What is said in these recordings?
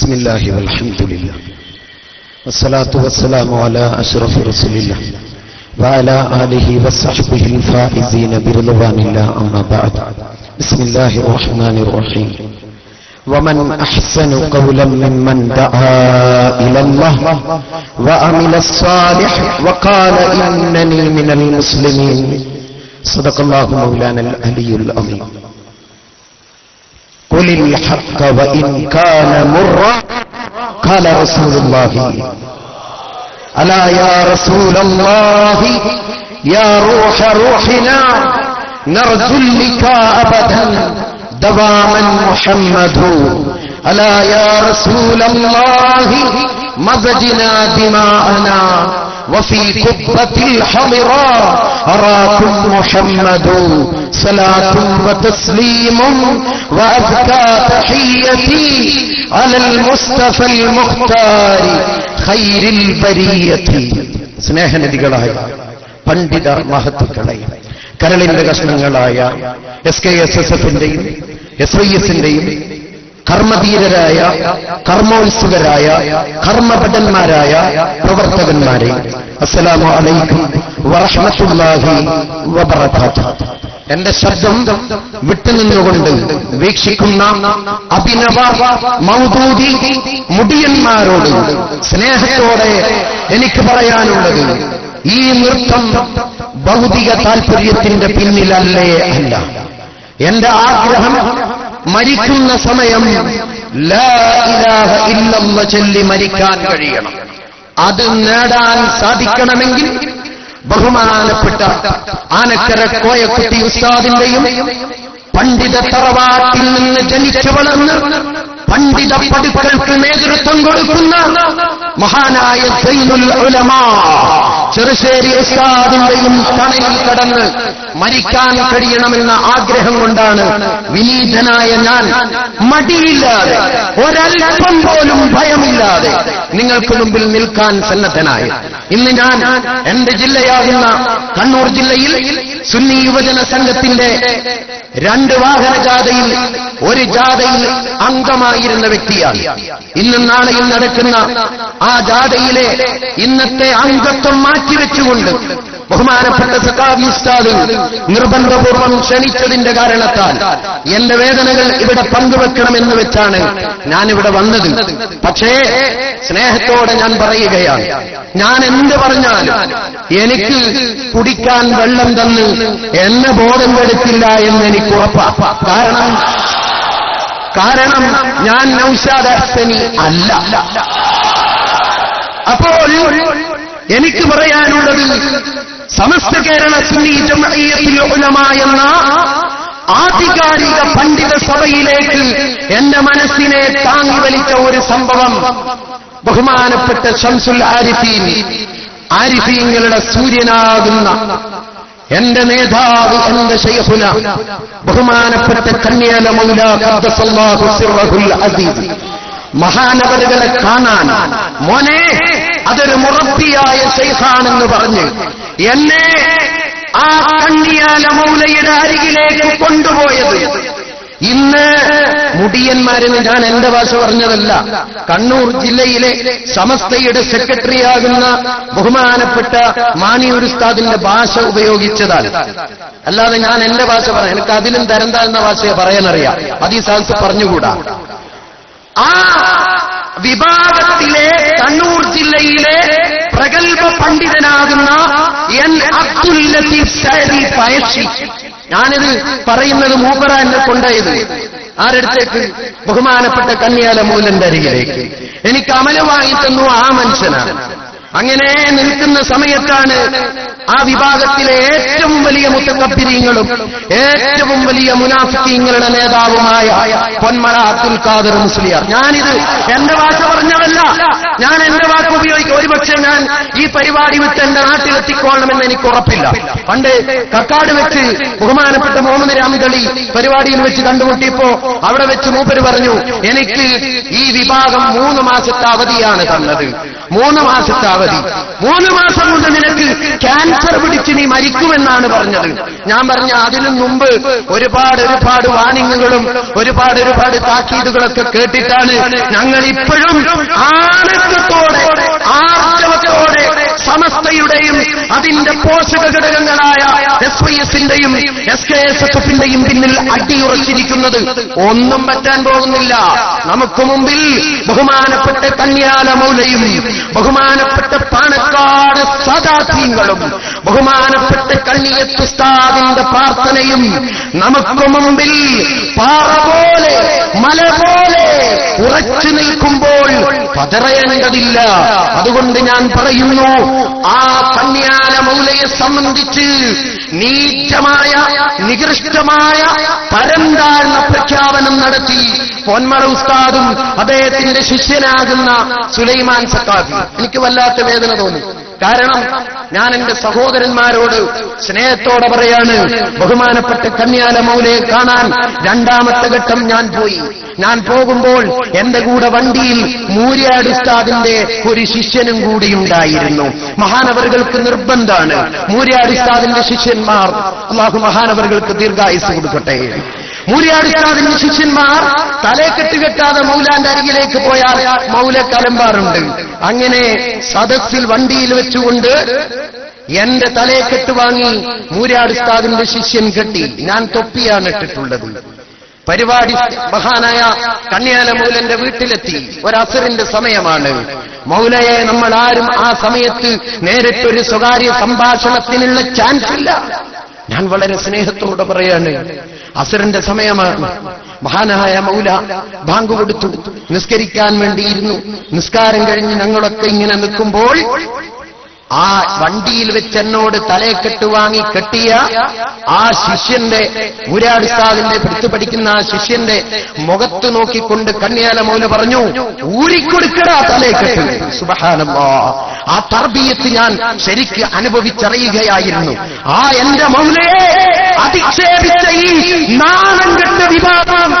بسم الله والحمد لله. والصلاة والسلام على أشرف رسول الله وعلى آله وصحبه الفائزين برضوان الله أما بعد. بسم الله الرحمن الرحيم. ومن أحسن قولا ممن دعا إلى الله وعمل الصالح وقال إنني من المسلمين. صدق الله مولانا العلي العظيم. قل الحق وإن كان مرا قال رسول الله. ألا يا رسول الله يا روح روحنا نرجو اللقاء أبدا دواما محمد. ألا يا رسول الله مزجنا دماءنا. وفي كبة الحمراء أراكم محمد صلاة وتسليم وأزكى تحيتي على المصطفى المختار خير البرية സ്നേഹനദികളായ പണ്ഡിത മഹത്തുക്കളെ കരളിന്റെ കഷ്ണങ്ങളായ എസ് കെ എസ് എസ് എഫിന്റെയും എസ് വൈ എസിന്റെയും കർമ്മധീരരായ കർമ്മോത്സുകരായ കർമ്മഭടന്മാരായ പ്രവർത്തകന്മാരെ. അസ്സലാമു അലൈക്കും വറഹ്മത്തുള്ളാഹി വബറകാതുഹു. എന്റെ ശബ്ദം വിട്ടുനിന്നുകൊണ്ട് വീക്ഷിക്കുന്ന അഭിനവ മൗദൂതി മുടിയന്മാരോട് സ്നേഹത്തോടെ എനിക്ക് പറയാനുള്ളത് ഈ നൃത്തം ഭൗതിക താൽപര്യത്തിന്റെ പിന്നിലല്ലേ അല്ല. എന്റെ ആഗ്രഹം മരിക്കുന്ന സമയം ഇല്ലെന്ന് ചൊല്ലി മരിക്കാൻ കഴിയണം. അത് നേടാൻ സാധിക്കണമെങ്കിൽ ബഹുമാനപ്പെട്ട ആനക്കര കോയക്കുട്ടി ഉസ്താദിന്റെയും പണ്ഡിത തറവാട്ടിൽ നിന്ന് ജനിച്ചു വളർന്ന് പണ്ഡിത പടുക്കൾക്ക് നേതൃത്വം കൊടുക്കുന്ന മഹാനായ സൈനുൽ ഉലമാ. ചെറുശ്ശേരി ഉസ്താദിന്റെയും തണലിൽ കടന്ന് മരിക്കാൻ കഴിയണമെന്ന ആഗ്രഹം കൊണ്ടാണ് വിനീതനായ ഞാൻ മടിയില്ലാതെ ഒരല്പം പോലും ഭയമില്ലാതെ നിങ്ങൾക്ക് മുമ്പിൽ നിൽക്കാൻ സന്നദ്ധനായി. ഇന്ന് ഞാൻ എന്റെ ജില്ലയാകുന്ന കണ്ണൂർ ജില്ലയിൽ സുന്നി യുവജന സംഘത്തിന്റെ രണ്ട് വാഹന ജാഥയിൽ ഒരു ജാഥയിൽ അംഗമായിരുന്ന വ്യക്തിയാണ്. ഇന്നും നാളെയും നടക്കുന്ന ആ ജാഥയിലെ ഇന്നത്തെ അംഗത്വം മാറ്റിവെച്ചുകൊണ്ട് ബഹുമാനപ്പെട്ട സഖാബി ഉസ്താദ് നിർബന്ധപൂർവം ക്ഷണിച്ചതിന്റെ കാരണത്താൽ എന്റെ വേദനകൾ ഇവിടെ പങ്കുവെക്കണമെന്ന് വെച്ചാണ് ഞാനിവിടെ വന്നത്. പക്ഷേ സ്നേഹത്തോടെ ഞാൻ പറയുകയാണ്. ഞാൻ എന്ത് പറഞ്ഞാലും എനിക്ക് കുടിക്കാൻ വെള്ളം തന്ന് എന്നെ ബോധം കെടുത്തില്ല എന്ന് എനിക്ക് കാരണം കാരണം ഞാൻ നൌഷാദ് അല്ല. അപ്പോൾ എനിക്ക് പറയാനുള്ളത് സമസ്ത കേരള സുന്നി ഉലമ എന്ന ആധികാരിക പണ്ഡിത സഭയിലേക്ക് എന്റെ മനസ്സിനെ താങ്ങി വലിച്ച ഒരു സംഭവം. ബഹുമാനപ്പെട്ട ഷംസുൽ ആരിഫീൻ ആരിഫീങ്ങളുടെ സൂര്യനാകുന്ന എന്റെ നേതാവ് എന്റെ ശൈഹുല ബഹുമാനപ്പെട്ട കന്യാല മൗലാഹുൽ അസീസ് മഹാനവരുകളെ കാണാൻ മോനെ അതൊരു മുറപ്പിയായ ശൈഖാണെന്ന് പറഞ്ഞ് എന്നെ ആ കണ്ണിയാല മൗലയുടെ അരികിലേക്ക് കൊണ്ടുപോയത്. ഇന്ന് മുടിയന്മാരെന്ന് ഞാൻ എന്റെ ഭാഷ പറഞ്ഞതല്ല കണ്ണൂർ ജില്ലയിലെ സമസ്തയുടെ സെക്രട്ടറിയാകുന്ന ബഹുമാനപ്പെട്ട മാണിയൂർ ഉസ്താദിന്റെ ഭാഷ ഉപയോഗിച്ചതാണ്. അല്ലാതെ ഞാൻ എന്റെ ഭാഷ പറയാം എനിക്ക് അതിലും തരം താഴ്ന്ന ഭാഷയെ പറയാനറിയാം. അത് ഈ പറഞ്ഞുകൂടാ. ആ വിഭാഗത്തിലെ കണ്ണൂർ ജില്ലയിലെ പ്രഗത്ഭ പണ്ഡിതനാകുന്ന എൻ അബ്ദുൽ ലത്തീഫ് ഞാനിത് പറയുന്നത് മൂപ്പറ എന്നെ കൊണ്ടായത് ആരടുത്തേക്ക്? ബഹുമാനപ്പെട്ട കന്യാല മൂലന്റെ അരികിലേക്ക്. എനിക്ക് അമലമായി തന്നു ആ മനുഷ്യനാണ്. അങ്ങനെ നിൽക്കുന്ന സമയത്താണ് ആ വിഭാഗത്തിലെ ഏറ്റവും വലിയ മുത്തക്കപ്പിരിങ്ങളും ഏറ്റവും വലിയ മുനാഫിക്കീങ്ങളുടെ നേതാവുമായ പൊന്മള അബ്ദുൽ ഖാദർ മുസ്ലിയാർ. ഞാനിത് എന്റെ ഭാഷ പറഞ്ഞതല്ല. ഞാൻ എന്റെ വാക്ക് ഉപയോഗിക്കും. ഒരുപക്ഷെ ഞാൻ ഈ പരിപാടി വിട്ട് എന്റെ നാട്ടിലെത്തിക്കോളണമെന്ന് എനിക്ക് ഉറപ്പില്ല. പണ്ട് കക്കാട് വെച്ച് ബഹുമാനപ്പെട്ട മുഹമ്മദ് രാമികളി പരിപാടിയിൽ വെച്ച് കണ്ടുമുട്ടിയപ്പോ അവിടെ വെച്ച് മൂപ്പര് പറഞ്ഞു എനിക്ക് ഈ വിഭാഗം മൂന്ന് മാസത്തെ അവധിയാണ് തന്നത്. മൂന്ന് മാസത്തെ പരമാവധി മൂന്ന് മാസം കൊണ്ട് നിനക്ക് ക്യാൻസർ പിടിച്ച് നീ മരിക്കുമെന്നാണ് പറഞ്ഞത്. ഞാൻ പറഞ്ഞ അതിനു മുമ്പ് ഒരുപാട് ഒരുപാട് വാണിങ്ങുകളും ഒരുപാട് ഒരുപാട് താക്കീതുകളൊക്കെ കേട്ടിട്ടാണ് ഞങ്ങൾ ഇപ്പോഴും ആനന്ദത്തോടെ ആർജവത്തോടെ സമസ്തയുടെയും അതിന്റെ പോഷക ഘടകങ്ങളായ എസ് വൈ എസിന്റെയും എസ് കെ എസ് എസ് എഫിന്റെയും പിന്നിൽ അടിയുറച്ചിരിക്കുന്നത് ഒന്നും പറ്റാൻ പോകുന്നില്ല. നമുക്ക് മുമ്പിൽ ബഹുമാനപ്പെട്ട കന്യാല മൗലയും ബഹുമാനപ്പെട്ട പാണക്കാട് സദാധീങ്ങളും ബഹുമാനപ്പെട്ട കണ്ണിയത്തുസ്താദിന്റെ പ്രാർത്ഥനയും നമുക്ക് മുമ്പിൽ പാറ പോലെ മല പോലെ ഉറച്ചു നിൽക്കുമ്പോൾ പതറയേണ്ടതില്ല. അതുകൊണ്ട് ഞാൻ പറയുന്നു ആ കന്യാല മൗലയെ സംബന്ധിച്ച് നീചമായ നികൃഷ്ടമായ പരന്താഴ്ന്ന പ്രഖ്യാപനം നടത്തി പൊന്മള ഉസ്താദും അദ്ദേഹത്തിന്റെ ശിഷ്യനാകുന്ന സുലൈമാൻ സക്കാഫി എനിക്ക് വല്ലാത്ത വേദന തോന്നി. കാരണം ഞാൻ എന്റെ സഹോദരന്മാരോട് സ്നേഹത്തോടെ പറയാണ് ബഹുമാനപ്പെട്ട കന്യാല മൗലയെ കാണാൻ രണ്ടാമത്തെ ഘട്ടം ഞാൻ പോയി. ഞാൻ പോകുമ്പോൾ എന്റെ കൂടെ വണ്ടിയിൽ മൂര്യാട് ഉസ്താദിന്റെ ഒരു ശിഷ്യനും കൂടിയുണ്ടായിരുന്നു മഹാനവറുകൾക്ക് നിർബന്ധാണ്. മൂര്യാട് ശിഷ്യന്മാർ അള്ളാഹു മഹാനവറുകൾക്ക് ദീർഘായുസ് കൊടുക്കട്ടെ. മൂര്യാട് ഉസ്താദിന്റെ ശിഷ്യന്മാർ തലേക്കെട്ട് കെട്ടാതെ മൗലാന്റെ അരികിലേക്ക് പോയാൽ മൗല കലമ്പാറുണ്ട്. അങ്ങനെ സദസ്സിൽ വണ്ടിയിൽ വെച്ചുകൊണ്ട് എന്റെ തലേക്കെട്ട് വാങ്ങി മൂര്യാട് ഉസ്താദിന്റെ ശിഷ്യൻ കെട്ടി ഞാൻ തൊപ്പിയാണ് ഇട്ടിട്ടുള്ളത്. പരിപാടി മഹാനായ കണ്യാല മൗലന്റെ വീട്ടിലെത്തി. ഒരസറിന്റെ സമയമാണ്. മൗലയെ നമ്മൾ ആരും ആ സമയത്ത് നേരിട്ടൊരു സ്വകാര്യ സംഭാഷണത്തിനുള്ള ചാൻസ് ഇല്ല. ഞാൻ വളരെ സ്നേഹത്തോടെ പറയാണ്. അസുരന്റെ സമയമാണ് മഹാനായ മൗല ബാങ്ക് കൊടുത്തു. നിസ്കരിക്കാൻ വേണ്ടിയിരുന്നു. നിസ്കാരം കഴിഞ്ഞ് ഞങ്ങളൊക്കെ ഇങ്ങനെ നിൽക്കുമ്പോൾ ആ വണ്ടിയിൽ വെച്ച് എന്നോട് തലയെക്കെട്ട് വാങ്ങി കെട്ടിയ ആ ശിഷ്യന്റെ ഊരാടിസ്ഥാദിന്റെ പിടുത്തു പഠിക്കുന്ന ആ ശിഷ്യന്റെ മുഖത്ത് നോക്കിക്കൊണ്ട് കന്യാല മൗല പറഞ്ഞു ഊരിക്കൊടുക്കടാ തലയെക്കെട്ട് സുബഹാനല്ലാ. ആ തർബീയത്ത് ഞാൻ ശരിക്ക് അനുഭവിച്ചറിയുകയായിരുന്നു. ആ എന്റെ മൗലയെ അധിക്ഷേപിച്ച ഈ നാണം കെട്ട വിവാദം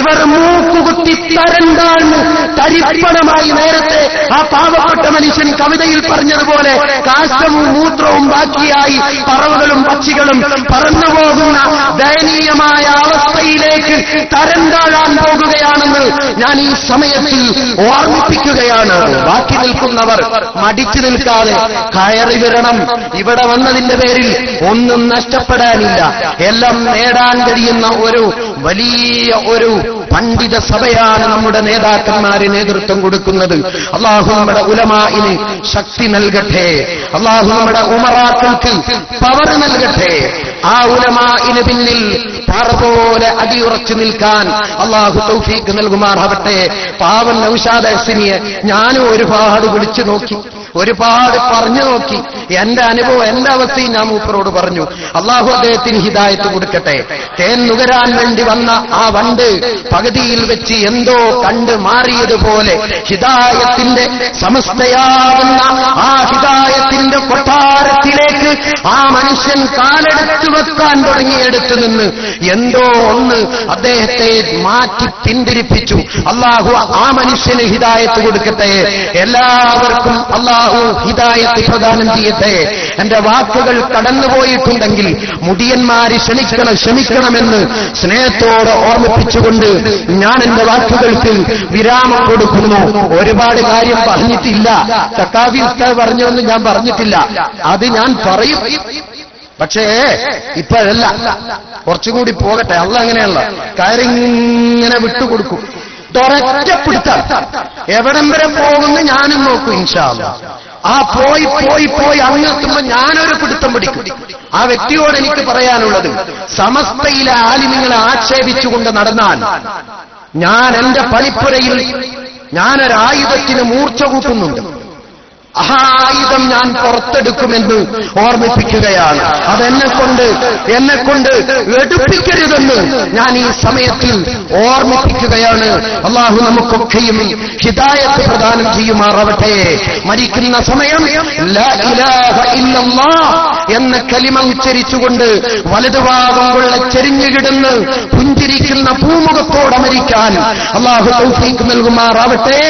ഇവർ മൂക്കുകുത്തി തരണ്ടാണ് തരിപ്പണമായി നേരത്തെ ആ പാവപ്പെട്ട മനുഷ്യൻ കവിതയിൽ പറഞ്ഞതുപോലെ കാഷ്ടവും മൂത്രവും ബാക്കിയായി പറവുകളും പക്ഷികളും പറന്നു പോകുന്ന ദയനീയമായ അവസ്ഥയിലേക്ക് തരം താഴാൻ പോകുകയാണെന്ന് ഞാൻ ഈ സമയത്തിൽ ഓർമ്മിപ്പിക്കുകയാണ്. ബാക്കി നിൽക്കുന്നവർ മടിച്ചു നിൽക്കാതെ കയറി വരണം. ഇവിടെ വന്നതിന്റെ പേരിൽ ഒന്നും നഷ്ടപ്പെടാനില്ല. എല്ലാം നേടാൻ കഴിയുന്ന ഒരു വലിയ ഒരു പണ്ഡിത സഭയാണ് നമ്മുടെ നേതാക്കന്മാര് നേതൃത്വം കൊടുക്കുന്നത്. അള്ളാഹു നമ്മുടെ ഉലമായിന് ശക്തി നൽകട്ടെ. അള്ളാഹു നമ്മുടെ ഉമറാക്കൾക്ക് പവർ നൽകട്ടെ. ആ ഉലമായിന് പിന്നിൽ പാറ പോലെ അടിയുറച്ചു നിൽക്കാൻ അള്ളാഹു തൗഫീക്ക് നൽകുമാറാവട്ടെ. പാവൻ നൌഷാദസിനിയെ ഞാനും ഒരുപാട് വിളിച്ചു നോക്കി. ഒരുപാട് പറഞ്ഞു നോക്കി. എന്റെ അനുഭവം എന്റെ അവസ്ഥയും ഞാൻ മൂപ്പരോട് പറഞ്ഞു. അള്ളാഹു അദ്ദേഹത്തിന് ഹിതായത്ത് കൊടുക്കട്ടെ. തേൻ നുകരാൻ വേണ്ടി വന്ന ആ വണ്ട് പകുതിയിൽ വെച്ച് എന്തോ കണ്ട് മാറിയതുപോലെ ഹിതായത്തിന്റെ സമസ്തയാകുന്ന ആ കൊട്ടാരത്തിലേക്ക് ആ മനുഷ്യൻ കാലെടുത്തു വെക്കാൻ തുടങ്ങിയെടുത്ത് നിന്ന് എന്തോ ഒന്ന് അദ്ദേഹത്തെ മാറ്റി പിന്തിരിപ്പിച്ചു. അള്ളാഹു ആ മനുഷ്യന് ഹിതായത്ത് കൊടുക്കട്ടെ. എല്ലാവർക്കും അള്ളാഹു ഹിതായത്ത് പ്രദാനം ചെയ്യട്ടെ. എന്റെ വാക്കുകൾ കടന്നുപോയിട്ടുണ്ടെങ്കിൽ മുടിയന്മാര് ക്ഷണിക്കണം ക്ഷമിക്കണമെന്ന് സ്നേഹത്തോടെ ഓർമ്മിപ്പിച്ചുകൊണ്ട് ഞാൻ എന്റെ വാക്കുകൾക്ക് വിരാമം കൊടുക്കുന്നു. ഒരുപാട് കാര്യം പറഞ്ഞിട്ടില്ല. തക്കാവി ഉസ്താവ് പറഞ്ഞൊന്നും ഞാൻ പറഞ്ഞിട്ടില്ല. അത് ഞാൻ പറയും. പക്ഷേ ഇപ്പോഴല്ല. കുറച്ചുകൂടി പോകട്ടെ. അല്ല അങ്ങനെയല്ല. കാര്യങ്ങനെ വിട്ടുകൊടുക്കും. തുറക്കപ്പെടുത്താം പിടുത്തം എവിടം വരെ പോകുന്നു ഞാനും നോക്കും ഇൻഷാല്ല ആ പോയി പോയി പോയി അങ്ങെത്തുമ്പോ ഞാനൊരു പിടുത്തം പിടിക്കും. ആ വ്യക്തിയോട് എനിക്ക് പറയാനുള്ളത് സമസ്തയിലെ ആലിമിങ്ങളെ ആക്ഷേപിച്ചുകൊണ്ട് നടന്നാൽ ഞാൻ എന്റെ പണിപ്പുരയിൽ ഞാനൊരായുധത്തിന് മൂർച്ച കൂട്ടുന്നുണ്ട്. ആ ആയുധം ഞാൻ പുറത്തെടുക്കുമെന്ന് ഓർമ്മിപ്പിക്കുകയാണ്. അതെന്നെ കൊണ്ട് എന്നെ കൊണ്ട് എടുപ്പിക്കരുതെന്ന് ഞാൻ ഈ സമയത്തിൽ ഓർമ്മിപ്പിക്കുകയാണ്. അള്ളാഹു നമുക്കൊക്കെയും ഹിതായത്ത് പ്രദാനം ചെയ്യുമാറാവട്ടെ. മരിക്കുന്ന സമയം എന്ന കലിമ ഉച്ചരിച്ചുകൊണ്ട് വലതുഭാഗം കൊള്ള ചെരിഞ്ഞുകിടന്ന് പുഞ്ചിരിക്കുന്ന ഭൂമുഖത്തോട് മരിക്കാൻ അള്ളാഹു നൽകുമാറാവട്ടെ.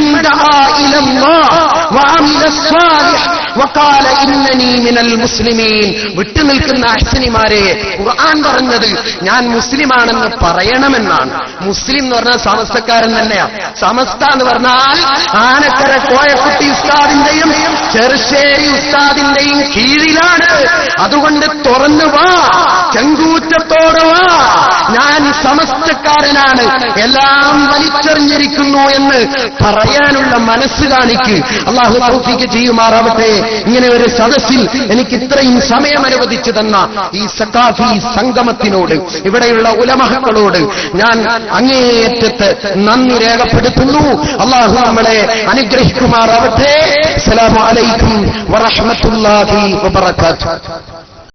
من دعا إلى الله وعمل الصالح മുസ്ലിമീൻ. വിട്ടുനിൽക്കുന്ന അശ്വനിമാരെ ഖുർആൻ പറഞ്ഞത് ഞാൻ മുസ്ലിമാണെന്ന് പറയണമെന്നാണ്. മുസ്ലിം എന്ന് പറഞ്ഞാൽ സമസ്തക്കാരൻ തന്നെയാ. സമസ്ത എന്ന് പറഞ്ഞാൽ ആനക്കര കോയക്കുട്ടി ഉസ്താദിന്റെയും ചെറുശ്ശേരി ഉസ്താദിന്റെയും കീഴിലാണ്. അതുകൊണ്ട് തുറന്നു വാ ചങ്കൂറ്റത്തോട് വാ. ഞാൻ സമസ്തക്കാരനാണ്. എല്ലാം വലിച്ചെറിഞ്ഞിരിക്കുന്നു എന്ന് പറയാനുള്ള മനസ്സ് കാണിക്ക്. അള്ളാഹു ചെയ്യുമാറാവട്ടെ. ഇങ്ങനെ ഒരു സദസ്സിൽ എനിക്ക് ഇത്രയും സമയം അനുവദിച്ചു തന്ന ഈ സക്കാഫി സംഗമത്തിനോട് ഇവിടെയുള്ള ഉലമഹങ്ങളോട് ഞാൻ അങ്ങേയറ്റത്ത് നന്ദി രേഖപ്പെടുത്തുന്നു. അള്ളാഹു നമ്മളെ അനുഗ്രഹിക്കുമാറാവട്ടെ. അസ്സലാമു അലൈക്കും വറഹ്മത്തുള്ളാഹി വബറകാതുഹു.